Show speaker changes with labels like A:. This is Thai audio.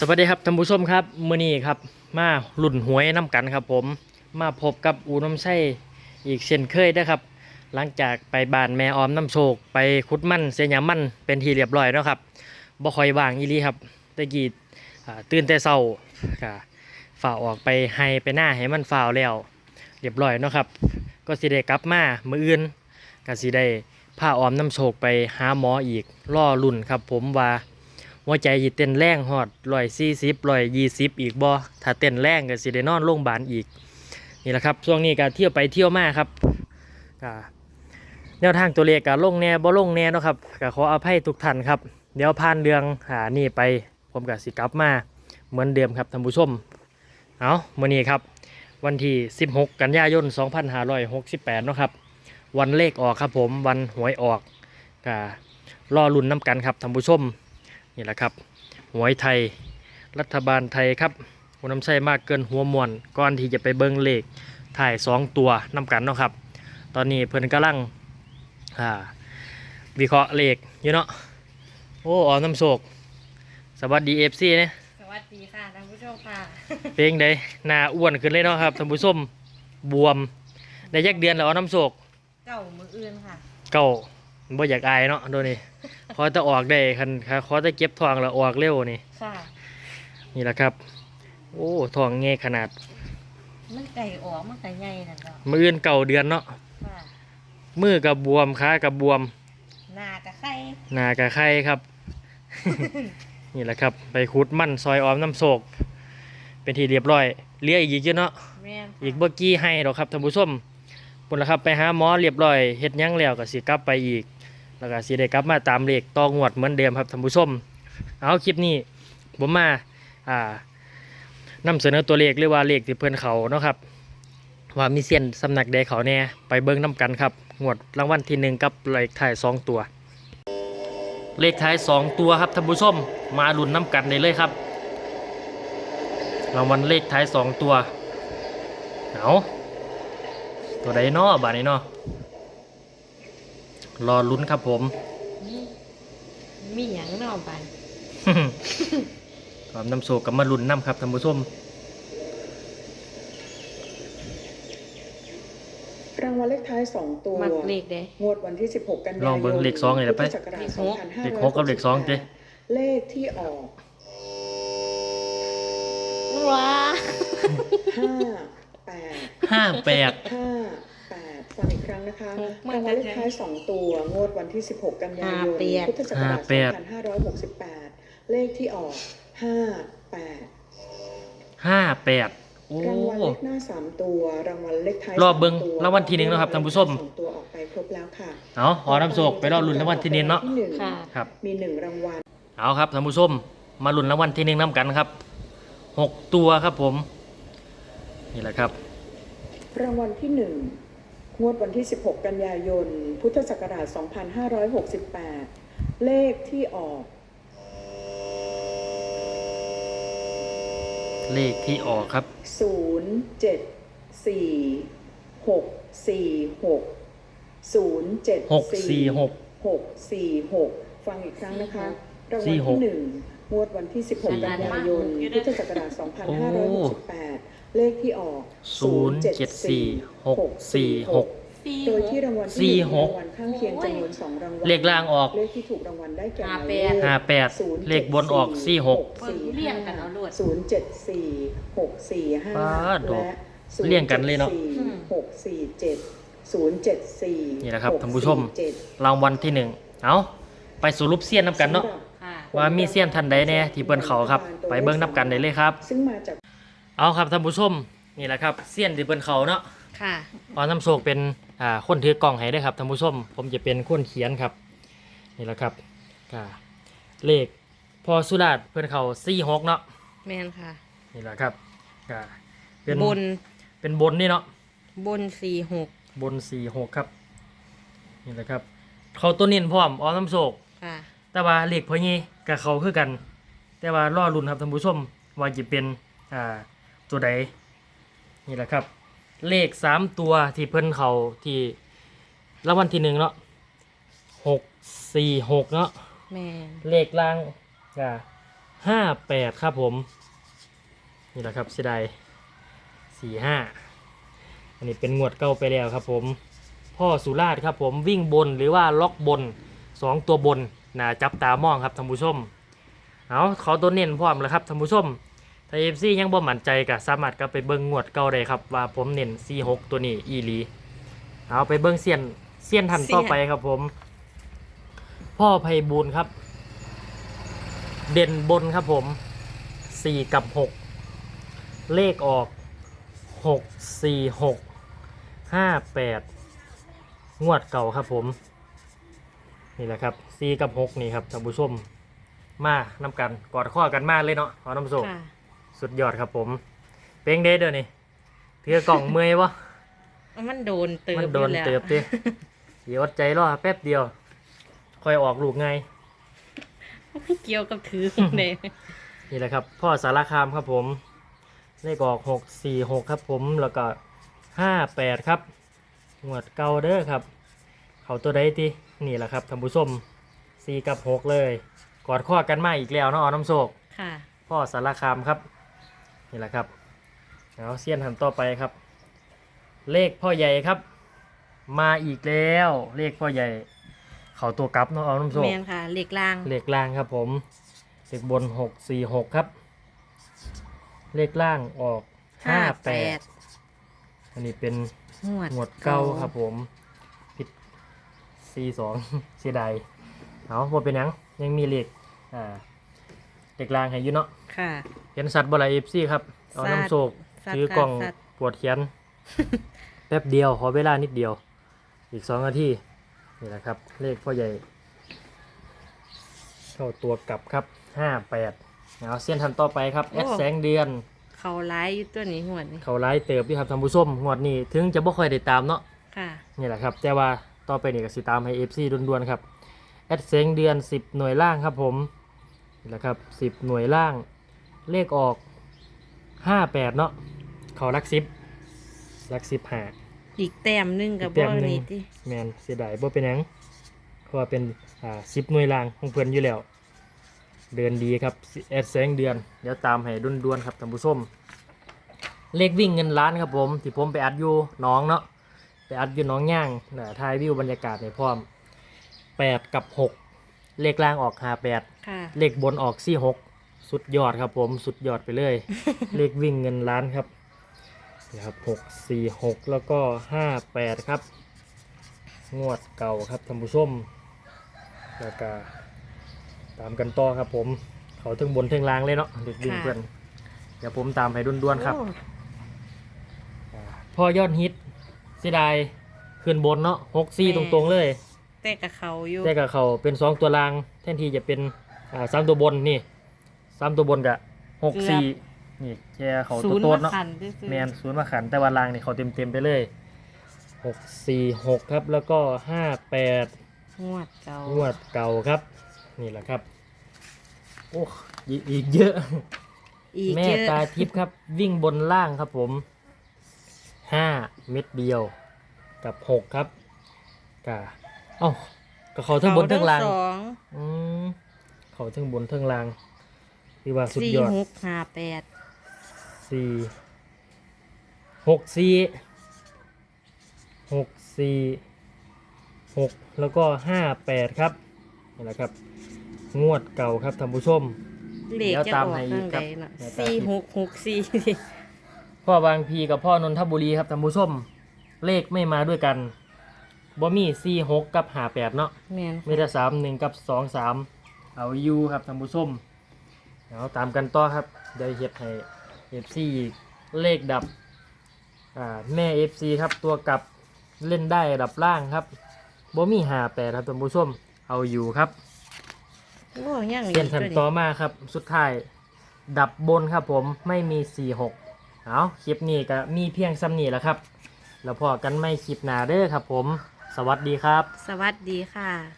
A: สวัสดีครับท่านผู้ชมครับมื้อนี้ครับ มาหลุ่นหวยน้ำกันครับ ผมมาพบกับอูน้ำไส้อีกเช่นเคยนะครับ หลังจากไปบ้านแม่ออมน้ำโชคไปคุดมันเสียหยามันเป็นทีเรียบร้อยแล้วครับบ่คอยว่างอีลีครับตะกี้ตื่นแต่เช้าก็ฝ่าออกไปให้ไปหน้าให้มันฝ่าวแล้วเรียบร้อยนะครับ ก็สิได้กลับมามื้ออื่นก็สิได้พาออมน้ำโชคไปหาหมออีกล่อลุ่นครับ ผมว่า หัวใจสิเต้นแรงฮอดร้อยสี่สิบร้อยยี่สิบอีกบ่ถ้าเต้นแรงก็สิได้นอนโรงพยาบาลอีกนี่แหละครับช่วงนี้ก็เที่ยวไปเที่ยวมาครับก็แนวทางตัวเลขก็ลงแน่บ่ลงแน่เนาะครับก็ขออภัยทุกท่านครับ เดี๋ยวผ่านเรื่องหานี่ไปผมก็สิกลับมาเหมือนเดิมครับท่านผู้ชมเอามื้อนี้ครับ วันที่ 16 กันยายน 2568เนาะครับ วันเลขออกครับผมวันหวยออกก็รอลุ้นน้ำกันครับท่านผู้ชม นี่แหละครับหวยไทย รัฐบาลไทยครับหัวน้ำใส่มากเกินหัวมวนก่อนที่จะไปเบิ้งเลขถ่ายสองตัวน้ำกันเนาะครับ ตอนนี้เพิ่นกำลังอ่าวิเคราะห์เลขอยู่เนาะโอ้ออมน้ำโศกสวัสดีเอฟซีเนี่ย
B: สวัสดีค่ะท่านผู้ชมค่ะ
A: เพลงใดหน้าอ้วนขึ้นเลยเนาะครับท่านผู้ชมบวมได้ยักเดือนแล้วออมน้ำโศก
B: เก่ามืออื่นค่ะ
A: เก่า บ่อยากอายเนาะโดนนี่ขอจะออกได้คันขอจะเก็บทองแล้วออกเร็วนี่
B: ค่ะ
A: นี่แหละครับ โอ้ทองเงขนาด
B: มันไก่ออกมันไก่ใหญ่นั่นเนาะ
A: มืออื่นเก่าเดือนเนาะ
B: ค่ะ
A: มือกับบวมขากับบวม
B: หน้ากับไข่
A: หน้ากับไข้ครับ นี่แหละครับ ไปขุดมันซอยออมน้ำโศก เป็นทีเรียบร้อยเหลี้ยอีกเยอะเนาะ
B: แม่นค่ะ
A: อีกเมื่อกี้ให้ดอกครับท่านผู้ชมปุ่นละครับไปหาหมอเรียบร้อยเฮ็ดหยังแล้วก็สิกลับไปอีก แล้วก็สิได้กลับมาตามเลขต่องวดเหมือนเดิมครับท่านผู้ชม เอาคลิปนี้ผมมาอ่านำเสนอตัวเลขหรือว่าเลขที่เพื่อนเขาเนาะครับว่ามีเสียนสำนักใดเขาแน่ไปเบิ้งน้กันครับงวดรางวัลที่หนึ่งกับเลขท้ายสองตัว เลขท้ายสองตัวครับท่านผู้ชมมาลุ้นน้กันได้เลยครับรางวัลเลขท้ายสองตัวเอาตัวใดเนาะบาดนี้เนาะ รอลุ้นครับผม
B: มีหยังเนอกไป
A: ความน้ำโศกกับมาลุ้นน้ำครับท่านผู้ชม
C: รางวัลเลขท้าย 2 ตัว
B: มักเลขเด้
C: งวดวันที่ 16 กันยายน
A: ลองเบิ่งเลขสองเลยนะไป
C: พุทธศักราช
B: เลขหก
C: 2568
A: เลขหกกับเลขสองเจ้
C: เลขที่ออก
B: ว้า
C: 58
A: ห้าแปด
C: 58 ฟังอีกครั้งนะคะ
B: หกมัน
C: รางวัลเลขท้าย2ตัว งวดวันที่ 16 กันยายน
B: ห้าแปด
C: พุทธศักราช
A: ห้าแปด
C: 2568 เลขที่ออก 58
A: ห้าแปดโอ้
C: รางวัลเลขหน้า3ตัว รางวัลเลขท้าย
A: รอบเบิ่ง
C: สมตัว
A: รางวัลที่หนึ่งแล้วครับท่านผู้ชม
C: สองตัวออกไปครบแล้วค่ะ
A: เอาขอน้ำโศกไปรอลุ้นรางวัลที่หนึ่งเนาะ
C: ที่หนึ่ง
B: ค่ะ
A: ครับ
C: มีหนึ่งรางวัล
A: เอาครับท่านผู้ชม มาลุ้นรางวัลที่หนึ่งน้ำกันครับหกตัวครับผม นี่แหละครับ
C: รางวัลที่หนึ่ง งวดวันที่ 16 กันยายน พุทธศักราช 2568 เลขที่ออก
A: เลขที่ออกครับ
C: 0 7 4 6 4 6 0 7
A: หกสี่หก
C: 6 4 6 ฟังอีกครั้งนะคะ รางวั
A: สี่
C: ล
A: หก
C: ที่หนึ่งงวดวันที่ 16 กันยายน พุทธศักราช 2568 เลขที่ออก
A: ศูนย์เจ็ดสี่หกสี่หก
C: โดยที่รางวัล
A: สี่
C: ที่หนึ่ง
A: หก
C: รางวัลข้างเคียงจำนวนสองรางวัล
A: เลขล่างออก
C: เลขที่ถูกรางวัลได้แก่หมายเลข
A: ห้าแปด
C: ศูนย์
A: เลขบนออกสี่หก
B: เบิ่งเรียงกันเอาโลด
C: ศูนย์เจ็ดสี่หกสี่ห้า
A: ป๊าดโด
C: และ
A: เรียงกันเลยเนาะ
C: หกสี่เจ็ดศูนย์เจ็ดสี่
A: นี่แหละครับท่านผู้ชม
C: หกสี่เจ็ด
A: รางวัลที่หนึ่งเอาไปสู่รูปเสี้ยนน้ำกันเนาะ
C: สำหรับ
B: ค่ะ
A: ว่ามีเสี้ยนทันใดแน่ที่เปิ้นเขาครับ ไปเบิ้งนับกันได้เลยครับ
C: ซึ่งมาจาก
A: เอาครับท่านผู้ชมนี่แหละครับเสี้ยนที่เปิ้นเขาเนาะ
B: ค่ะ
A: พอน้ำโศกเป็นอ่าคนถือกล่องให้ได้อครับท่านผู้ชม ผมจะเป็นคนเขียนครับ นี่แหละครับก็เลขพอสุราษฎร์เพิ่นเขาสี่หกเนาะ
B: แม่นค่ะ
A: นี่แหละครับก็เป็น
B: บน
A: เป็นบนนี่เนาะ
B: บนสี่หก
A: บนสี่หกครับนี่แหละครับ เขาตัวเน้นพร้อมออมน้ำโศก
B: ค่ะ
A: แต่ว่าเลขพองี้กับเขาคือกัน แต่ว่ารอรุ่นครับท่านผู้ชมว่าจะเป็นอ่า ตัวใดนี่แหละครับ เลขสามตัวที่เพิ่นเขาที่รางวัลที่หนึ่งเนาะหกสี่หกเนาะ
B: แม่น
A: เลขล่างอ่าห้าแปดครับผม นี่แหละครับเสียดายสี่ห้าอันนี้เป็นงวดเก่าไปแล้วครับผม พ่อสุราชครับผมวิ่งบนหรือว่าล็อกบนสองตัวบนน่าจับตามองครับท่านผู้ชมเอาเขาตัวเน้นพร้อมแล้วครับท่านผู้ชม ถ้าเอฟซียังบ่มั่นใจก็สามารถก็ไปเบิ่งงวดเก่าได้ครับ ว่าผมเน้น46ตัวนี้อีหลีเอาไปเบิ่งเสียนเสียนทันต่อไปครับผม พ่อไพบูลย์ครับ เด่นบนครับผม4กับ6เลขออก6 4 6 5 8งวดเก่าครับผม นี่แหละครับ4กับ6นี่ครับท่านผู้ชม มานำกันกอดข้อกันมากเลยเนาะเอน้ำโศก
B: ค่ะ
A: สุดยอดครับผม เป็นเด้เดี๋ยวนี้เถือกล่องเมอยวะ
B: มันโดนเติบ
A: มันโดน
B: อยู่แล้ว
A: เติบดิเดี๋ยวอดใจรอแป๊บเดียวค่อยออกลูกไง
B: ไม่เกี่ยวกับถือเลย
A: นี่แหละครับ พ่อสารคามครับผมเลขออกหกสี่หกครับผมแล้วก็ห้าแปดครับงวดเก่าเด้อครับ เขาตัวใดทีนี่แหละครับท่านผู้ชมสี่กับหกเลย กอดข้อกันมาอีกแล้วเนาะเอาน้ำโศก
B: ค่ะ
A: พ่อสารคามครับ นี่แหละครับเอาเสี้ยนหันต่อไปครับ เลขพ่อใหญ่ครับ มาอีกแล้วเลขพ่อใหญ่ เขาตัวกลับเนาะเอาน้ำโซ
B: แมนค่ะเหล็กล่าง
A: เลขล่างครับผมเลขบนหกสี่หกครับ เลขล่างออกห้าแปดอันนี้เป็น
B: หวด
A: หมวดเก้าครับผม ผิดสี่สองเสียดายเอาหมดเป็นหยังยังมีเลขอ่าเลขล่างให้อยู่เนาะ
B: ค่ะ
A: เห็นสัตว์บลาเอฟซีครับ เอา
B: สัตว์
A: น้ำโศก
B: สัตว์
A: ถือกล่อง
B: สัตว์
A: ปวดเขียนแป๊บเดียว ขอเวลานิดเดียว อีกสองนาทีนี่แหละครับ เลขพ่อใหญ่ เข้าตัวกลับครับห้าแปดเอาเส้นทันต่อไปครับ แอดแสงเดือน
B: เขาร้ายอยู่ตัวนี้หวดนี่
A: เขาไล่เติบพี่ครับท่านผู้ชมงวดนี้ ถึงจะบ่ค่อยได้ตามเนาะ
B: ค่ะ
A: นี่แหละครับ แต่ว่าต่อไปนี่ก็สิตามให้ FC ด่วนๆครับ แอดเซงเดือน 10 หน่วยล่างครับผม นี่แหละครับ 10 หน่วยล่าง เลขออก58เนาะเขารักซิบรักซิบหา
B: อีกแต้มหนึงกับ
A: อีกแต้
B: บ่
A: มหนึ่ง
B: นี่ติ
A: แมนเสียดายบ่เป็นหยังเพราะว่าเป็นอ่า10หน่วยล่างของเพื่อนอยู่แล้ว เดือนดีครับแอดเซงเดือน เดี๋ยวตามให้ด่วนๆครับท่านผู้ชมเลขวิ่งเงินล้านครับผมที่ผมไปอัดอยู่หน้องเนาะไปอัดอยู่หน้องย่างนะถ่ายวิวบรรยากาศในพร้อมแปดกับหกเลขล่างออกหาแปด
B: ค่ะ
A: เลขบนออกสี่หก สุดยอดครับผมสุดยอดไปเลย เลขวิ่งเงินล้านครับนะครับหกสี่หกแล้วก็ห้าแปดครับ งวดเก่าครับท่านผู้ชมแล้วก็ตามกันต่อครับผม เขาถึงบนถึงล่างเลยเนาะเด็กวิ่งเพื่อนเดี๋ยวผมตามให้ด่วนๆครับ
B: โอ้
A: อ่าพ่อยอดฮิตเสียดายขึ้นบนเนาะหกซี่ตรงๆเลย
B: แต่กับเขาอยู่
A: แต่กับเขาเป็นสองตัวล่างแทนที่จะเป็นอ่าสามตัวบนนี่ สามตัวบนกับหกสี่นี่แค่เขา
B: ศู
A: ตัวน
B: ย์
A: โต๊ด
B: มา
A: เนาะ
B: ขันซื่อๆ
A: แมนศูนย์มาขันแต่ว่าล่างนี่เขาเต็มเต็มๆไปเลยหกสี่หกครับแล้วก็ห้าแปด
B: งวดเก่าง
A: วดเก่าครับ นี่แหละครับโอ้ยอีกเยอะ
B: อีก
A: แม่
B: เยอะ
A: ตาทิพย์ครับ วิ่งบนล่างครับผมห้าเม็ดเดียวกับหกครับกะเอ้าก็เขาทั้งบนทั้งล่าง
B: เขสอง
A: อืมเขาทั้งบนทั้งล่าง ที่ว่าสุด
B: สี่
A: ยอด
B: หกห้าแปด
A: สี่หกสี่หกสี่หกแล้วก็ห้าแปดครับนี่แหละครับ งวดเก่าครับท่านผู้ชม
B: เลข
A: เดี๋ยว
B: จะ
A: ตา
B: อ
A: ม
B: อก
A: ให้อี
B: ทากง
A: ครับ
B: ใดน่ะ
A: เดี๋ยวตาม
B: สี่หกหกสี่
A: พ่อบางพีกับพ่อนนทบุรีครับท่านผู้ชม เลขไม่มาด้วยกันบ่มีสี่หกกับหาแปดเนาะ
B: แม่น
A: มีแต่สามหนึ่งกับสองสามเอาอยู่ครับท่านผู้ชม เอาตามกันต่อครับเดี๋ยวเฮ็ดให้เอฟซีเลขดับอ่าแม่เอฟซีครับตัวกลับเล่นได้ดับล่างครับบ่มีหาแปดครับท่านผู้ชมเอาอยู่ครับ
B: โอ้ยัง
A: เปลี่ยน
B: อีก
A: ทัน
B: ตัว
A: ต่อมาครับ สุดท้าย ดับบนครับผมไม่มี46เอาคลิปนี้ก็มีเพียงซ้ำนี้แหล้วครับ แล้วพอกันไม่คลิปหนาเด้อครับผม สวัสดีครับ
B: สวัสดีค่ะ